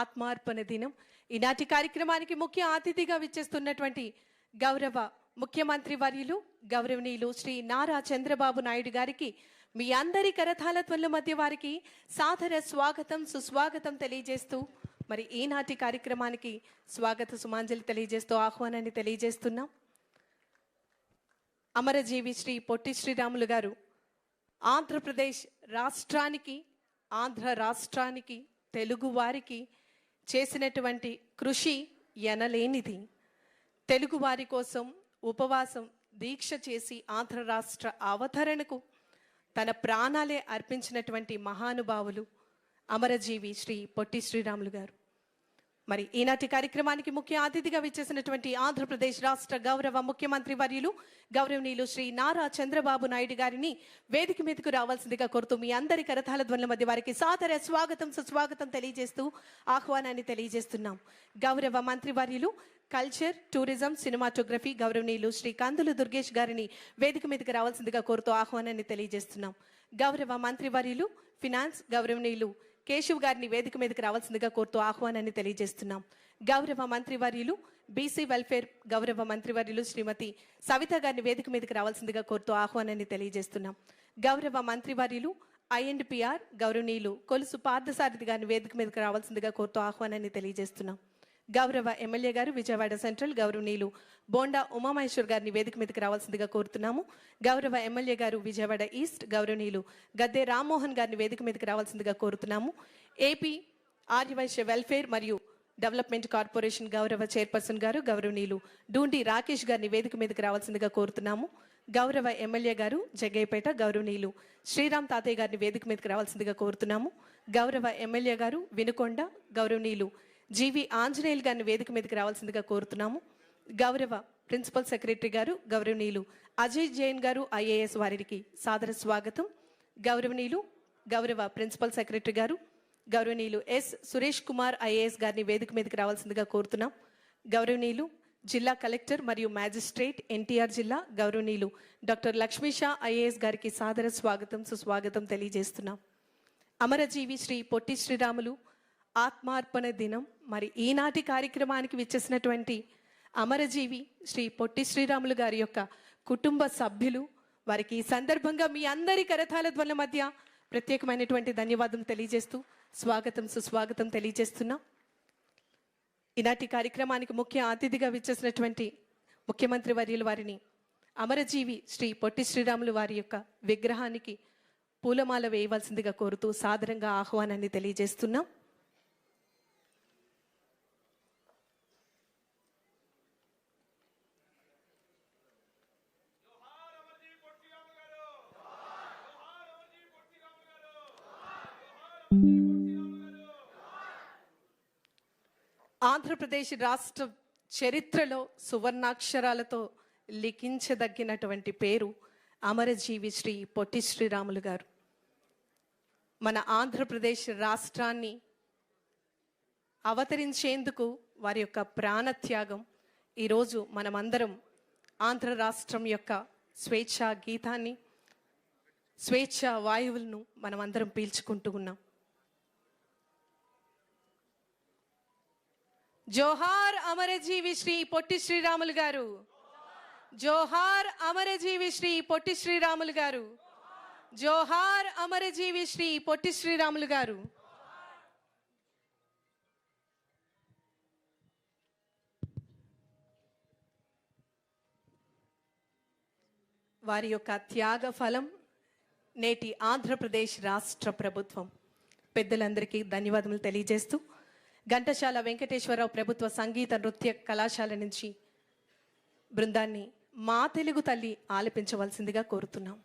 ఆత్మార్పణ దినం. ఈనాటి కార్యక్రమానికి ముఖ్య అతిథిగా విచ్చేస్తున్నటువంటి గౌరవ ముఖ్యమంత్రి వర్యులు గౌరవనీయులు శ్రీ నారా చంద్రబాబు నాయుడు గారికి మీ అందరి కరతాల ధ్వనుల మధ్య వారికి సాదర స్వాగతం సుస్వాగతం తెలియజేస్తూ మరి ఈనాటి కార్యక్రమానికి స్వాగత సుమాంజలి తెలియజేస్తూ ఆహ్వానాన్ని తెలియజేస్తున్నాం. అమరజీవి శ్రీ పొట్టి శ్రీరాములు గారు ఆంధ్రప్రదేశ్ రాష్ట్రానికి ఆంధ్ర రాష్ట్రానికి తెలుగు వారికి చేసినటువంటి కృషి ఎనలేనిది. తెలుగు వారి కోసం ఉపవాసం దీక్ష చేసి ఆంధ్ర రాష్ట్ర అవతరణకు తన ప్రాణాలే అర్పించినటువంటి మహానుభావులు అమరజీవి శ్రీ పొట్టి శ్రీరాములు గారు. మరి ఈనాటి కార్యక్రమానికి ముఖ్య అతిథిగా విచ్చేసినటువంటి ఆంధ్రప్రదేశ్ రాష్ట్ర గౌరవ ముఖ్యమంత్రి వర్యులు గౌరవనీయులు శ్రీ నారా చంద్రబాబు నాయుడు గారిని వేదిక మీదకు రావాల్సిందిగా కోరుతూ మీ అందరి కరతాల ధ్వనుల మధ్య వారికి సాదర స్వాగతం సుస్వాగతం తెలియజేస్తూ ఆహ్వానాన్ని తెలియజేస్తున్నాం. గౌరవ మంత్రి వర్యులు కల్చర్ టూరిజం సినిమాటోగ్రఫీ గౌరవనీయులు శ్రీ కందులు దుర్గేష్ గారిని వేదిక మీదకి రావాల్సిందిగా కోరుతూ ఆహ్వానాన్ని తెలియజేస్తున్నాం. గౌరవ మంత్రి వర్యులు ఫినాన్స్ గౌరవనీయులు కేశవ్ గారిని వేదిక మీదకి రావాల్సిందిగా కోరుతూ ఆహ్వానాన్ని తెలియజేస్తున్నాం. గౌరవ మంత్రివర్యులు బీసీ వెల్ఫేర్ గౌరవ మంత్రివర్యులు శ్రీమతి సవిత గారిని వేదిక మీదకి రావాల్సిందిగా కోరుతూ ఆహ్వానాన్ని తెలియజేస్తున్నాం. గౌరవ మంత్రివర్యులు ఐఎండ్పిఆర్ గౌరవనీయులు కొలుసు పార్థసారథి గారిని వేదిక మీదకి రావాల్సిందిగా కోరుతూ ఆహ్వానాన్ని తెలియజేస్తున్నాం. గౌరవ ఎమ్మెల్యే గారు విజయవాడ సెంట్రల్ గౌరవనీయులు బోండా ఉమామహేశ్వర్ గారిని వేదిక మీదకి రావాల్సిందిగా కోరుతున్నాము. గౌరవ ఎమ్మెల్యే గారు విజయవాడ ఈస్ట్ గౌరవనీయులు గద్దె రామ్మోహన్ గారిని వేదిక మీదకి రావాల్సిందిగా కోరుతున్నాము. ఏపీ ఆర్యవైశ్య వెల్ఫేర్ మరియు డెవలప్మెంట్ కార్పొరేషన్ గౌరవ చైర్పర్సన్ గారు గౌరవనీయులు డూండి రాకేష్ గారిని వేదిక మీదకి రావాల్సిందిగా కోరుతున్నాము. గౌరవ ఎమ్మెల్యే గారు జగ్గయ్యపేట గౌరవనీయులు శ్రీరామ్ తాతయ్య గారిని వేదిక మీదకి రావాల్సిందిగా కోరుతున్నాము. గౌరవ ఎమ్మెల్యే గారు వినుకొండ గౌరవనీయులు జీవి ఆంజనేయులు గారిని వేదిక మీదకి రావాల్సిందిగా కోరుతున్నాము. గౌరవ ప్రిన్సిపల్ సెక్రటరీ గారు గౌరవనీయులు అజయ్ జైన్ గారు ఐఏఎస్ వారికి సాదర స్వాగతం. గౌరవనీయులు గౌరవ ప్రిన్సిపల్ సెక్రటరీ గారు గౌరవనీయులు ఎస్ సురేష్ కుమార్ ఐఏఎస్ గారిని వేదిక మీదకి రావాల్సిందిగా కోరుతున్నాం. గౌరవనీయులు జిల్లా కలెక్టర్ మరియు మ్యాజిస్ట్రేట్ ఎన్టీఆర్ జిల్లా గౌరవనీయులు డాక్టర్ లక్ష్మీషా ఐఏఎస్ గారికి సాదర స్వాగతం సుస్వాగతం తెలియజేస్తున్నాం. అమరజీవి శ్రీ పొట్టి శ్రీరాములు ఆత్మార్పణ దినం. మరి ఈనాటి కార్యక్రమానికి విచ్చేసినటువంటి అమరజీవి శ్రీ పొట్టి శ్రీరాములు గారి యొక్క కుటుంబ సభ్యులు వారికి ఈ సందర్భంగా మీ అందరి కరతాల ధ్వల మధ్య ప్రత్యేకమైనటువంటి ధన్యవాదం తెలియజేస్తూ స్వాగతం సుస్వాగతం తెలియజేస్తున్నాం. ఈనాటి కార్యక్రమానికి ముఖ్య అతిథిగా విచ్చేసినటువంటి ముఖ్యమంత్రి వర్యుల వారిని అమరజీవి శ్రీ పొట్టి శ్రీరాములు వారి యొక్క విగ్రహానికి పూలమాల వేయవలసిందిగా కోరుతూ సాదరంగా ఆహ్వానాన్ని తెలియజేస్తున్నాం. ఆంధ్రప్రదేశ్ రాష్ట్ర చరిత్రలో సువర్ణాక్షరాలతో లిఖించదగినటువంటి పేరు అమరజీవి శ్రీ పొట్టి శ్రీరాములు గారు. మన ఆంధ్రప్రదేశ్ రాష్ట్రాన్ని అవతరించేందుకు వారి యొక్క ప్రాణత్యాగం ఈరోజు మనమందరం ఆంధ్ర రాష్ట్రం యొక్క స్వేచ్ఛా గీతాన్ని స్వేచ్ఛ వాయువులను మనమందరం పీల్చుకుంటూ ఉన్నాం. జోహార్ అమరజీవి శ్రీ పొట్టి శ్రీరాములు గారు. జోహార్ అమరజీవి శ్రీ పొట్టి శ్రీరాములు గారు. జోహార్ అమరజీవి శ్రీ పొట్టి శ్రీరాములు గారు. వారి యొక్క త్యాగ ఫలం నేటి ఆంధ్రప్రదేశ్ రాష్ట్ర ప్రభుత్వం. పెద్దలందరికీ ధన్యవాదములు తెలియజేస్తూ ఘంటశాల వెంకటేశ్వరరావు ప్రభుత్వ సంగీత నృత్య కళాశాల నుంచి బృందాన్ని మా తెలుగు తల్లి ఆలపించవలసిందిగా కోరుతున్నాం.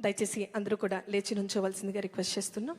దయచేసి అందరూ కూడా లేచి నుంచోవలసిందిగా రిక్వెస్ట్ చేస్తున్నాం.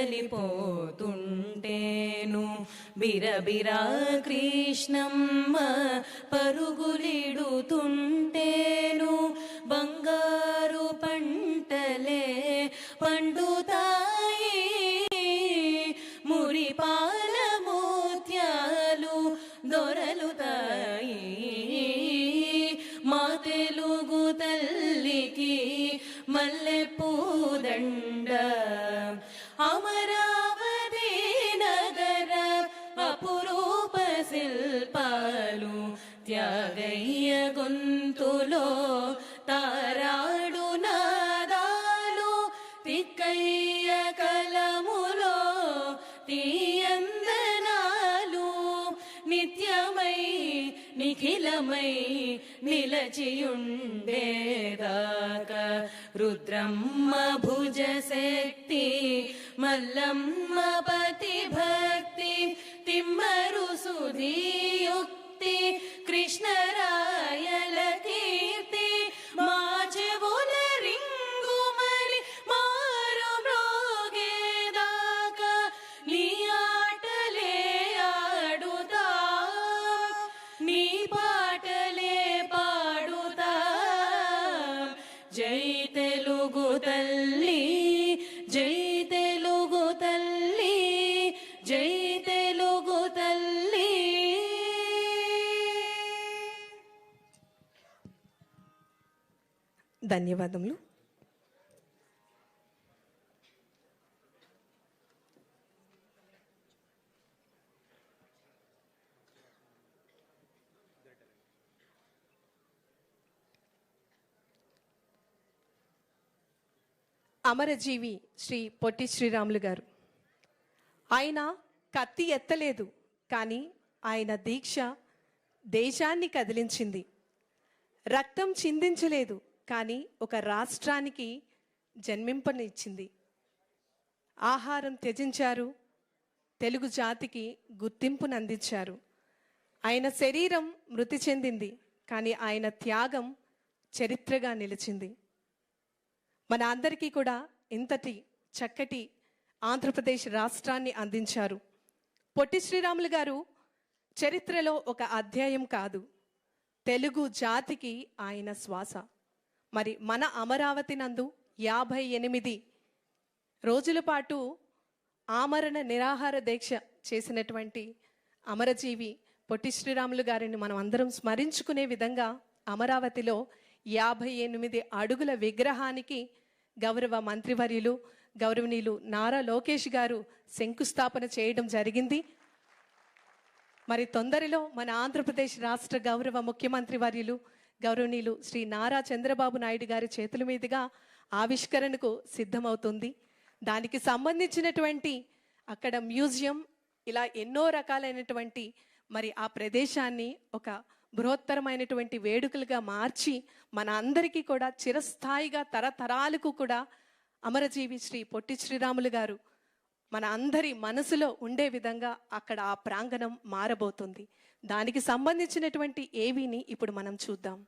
కదలిపోతుంటేను బిరబిరా కృష్ణమ్మ పరుగులిడుతుంటేను. அமராவதி நகர ಅಪರೂಪ ಶಿಲ್ಪಾಲು ತ್ಯಾಗಯ್ಯ ಗೊಂತುಲೋ నిఖిలమై నిలచియుండేదాక. రుద్రమ్మ భుజ శక్తి మల్లమ్మ పతి భక్తి తిమ్మరు సుధీయుక్తి కృష్ణరాయల ధన్యవాదములు. అమరజీవి శ్రీ పొట్టి శ్రీరాములు గారు. ఆయన కత్తి ఎత్తలేదు కానీ ఆయన దీక్ష దేశాన్ని కదిలించింది. రక్తం చిందించలేదు కానీ ఒక రాష్ట్రానికి జన్మింపనిచ్చింది. ఆహారం త్యజించారు తెలుగు జాతికి గుర్తింపునందించారు ఆయన శరీరం మృతి చెందింది కానీ ఆయన త్యాగం చరిత్రగా నిలిచింది. మన అందరికీ కూడా ఇంతటి చక్కటి ఆంధ్రప్రదేశ్ రాష్ట్రాన్ని అందించారు. పొట్టి శ్రీరాములు గారు చరిత్రలో ఒక అధ్యాయం కాదు తెలుగు జాతికి ఆయన శ్వాస. మరి మన అమరావతి నందు యాభై ఎనిమిది రోజుల పాటు ఆమరణ నిరాహార దీక్ష చేసినటువంటి అమరజీవి పొట్టి శ్రీరాములు గారిని మనం అందరం స్మరించుకునే విధంగా అమరావతిలో యాభై ఎనిమిది అడుగుల విగ్రహానికి గౌరవ మంత్రివర్యులు గౌరవనీయులు నారా లోకేష్ గారు శంకుస్థాపన చేయడం జరిగింది. మరి తొందరలో మన ఆంధ్రప్రదేశ్ రాష్ట్ర గౌరవ ముఖ్యమంత్రి వర్యులు గౌరవనీయులు శ్రీ నారా చంద్రబాబు నాయుడు గారి చేతుల మీదుగా ఆవిష్కరణకు సిద్ధమవుతుంది. దానికి సంబంధించినటువంటి అక్కడ మ్యూజియం ఇలా ఎన్నో రకాలైనటువంటి మరి ఆ ప్రదేశాన్ని ఒక బృహత్తరమైనటువంటి వేడుకలుగా మార్చి మన అందరికీ కూడా చిరస్థాయిగా తరతరాలకు కూడా అమరజీవి శ్రీ పొట్టి శ్రీరాములు గారు మన అందరి మనసులో ఉండే విధంగా అక్కడ ఆ ప్రాంగణం మారబోతుంది. దానికి సంబంధించినటువంటి ఏవిని ఇప్పుడు మనం చూద్దాం.